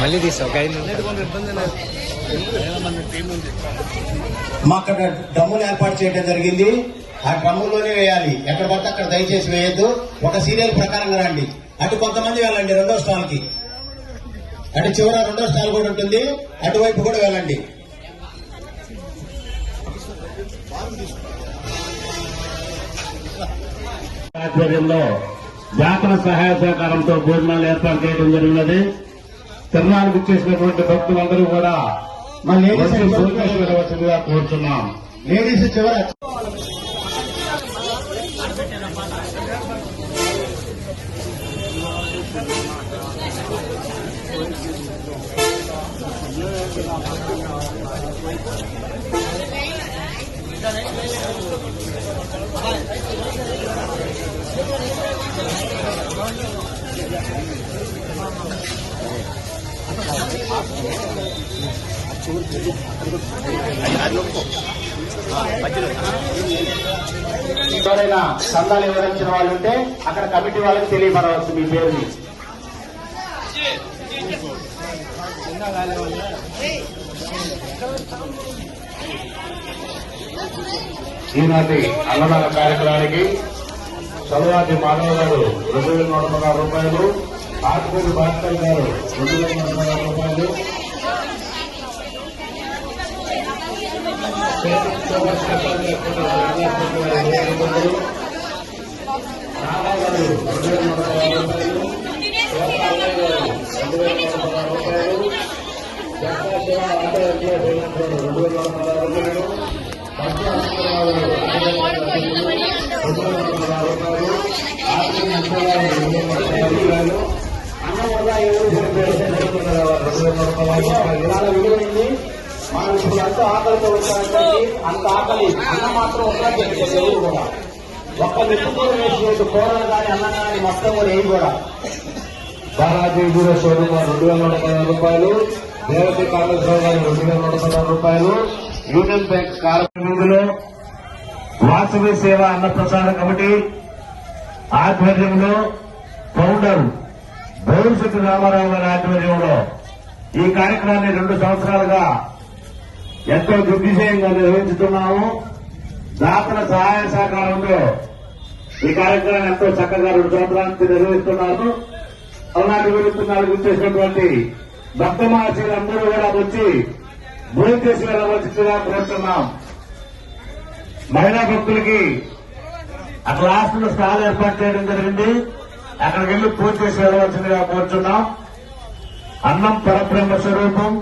మళ్ళీ తీసా ఒక ఐదు ఎటువంటి ఇబ్బంది లేదు. వేల మంది టీం ఉంది. మా అక్కడ డ్రమ్ములు ఏర్పాటు చేయడం జరిగింది. ఆ డ్రమ్ముల్లోనే వేయాలి. ఎక్కడ పడితే అక్కడ దయచేసి వేయద్దు. ఒక సీరియల్ ప్రకారంగా రండి. అటు కొంతమంది వెళ్ళండి రెండో స్టాల్కి అటు చివర రెండో స్టాల్ కూడా ఉంటుంది. అటువైపు కూడా వెళ్ళండి. ఆధ్వర్యంలో జాతర సహాయ సహకారంతో భోజనాలు ఏర్పాటు చేయడం జరిగినది. తిరునాళ్ళకు చేసినటువంటి భక్తులందరూ కూడా మా లేడీస్ వచ్చి భోజనం చేయవలసిందిగా కోరుతున్నాం లేడీస్ చివర. ఎవరైనా సందాలు వివరించిన వాళ్ళు ఉంటే అక్కడ కమిటీ వాళ్ళకి తెలియపడవచ్చు మీ పేరుని. ఈనాటి అన్నదాన కార్యక్రమానికి చలవాటి మాధవ్ గారు రెండు వేల నూట రూపాయలు ఆకుపూడి భాస్కర్ గారు రెండు వేల నూట పదహారు రూపాయలు. ఇవాళ విలువైంది మనం ఇప్పుడు అంత ఆకలితో వచ్చారంటే అంత ఆకలి అన్న మాత్రం ఒకటే తెలియదు కూడా ఒక్క నిప్పుకూర వేసినట్టు కూరలు కానీ అన్నం కానీ మొత్తం కూడా ఏవి కూడా బాలాజీ గూడ షోరూమ్ రెండు వేల నూట పదహారు రూపాయలు దేవతి కాళేశ్వరరావు గారు రెండు వేల నూట పదహారు రూపాయలు యూనియన్ బ్యాంక్ కార్యక్రమంలో వాసవి సేవ అన్నప్రసాద కమిటీ ఆధ్వర్యంలో ఫౌండర్ భవిష్యత్తు రామారావు గారి ఆధ్వర్యంలో ఈ కార్యక్రమాన్ని రెండు సంవత్సరాలుగా ఎంతో దిగ్విజయంగా నిర్వహించుతున్నాము. దాతల సహాయ సహకారంలో ఈ కార్యక్రమాన్ని ఎంతో చక్కగా రెండు సంవత్సరానికి నిర్వహిస్తున్నాను నిర్వహిస్తున్నారు పల్నాడు గురించి నాలుగు చేసినటువంటి భక్తమాసీలందరూ కూడా వచ్చి భోజనం చేసి వెళ్ళవలసిందిగా కోరుతున్నాం. మహిళా భక్తులకి అక్కడ లాస్ట్లో స్టాల్ ఏర్పాటు చేయడం జరిగింది. అక్కడికి వెళ్ళి పూజ చేసి వెళ్ళవలసిందిగా కోరుతున్నాం అన్నం పరబ్రహ్మ స్వరూపం.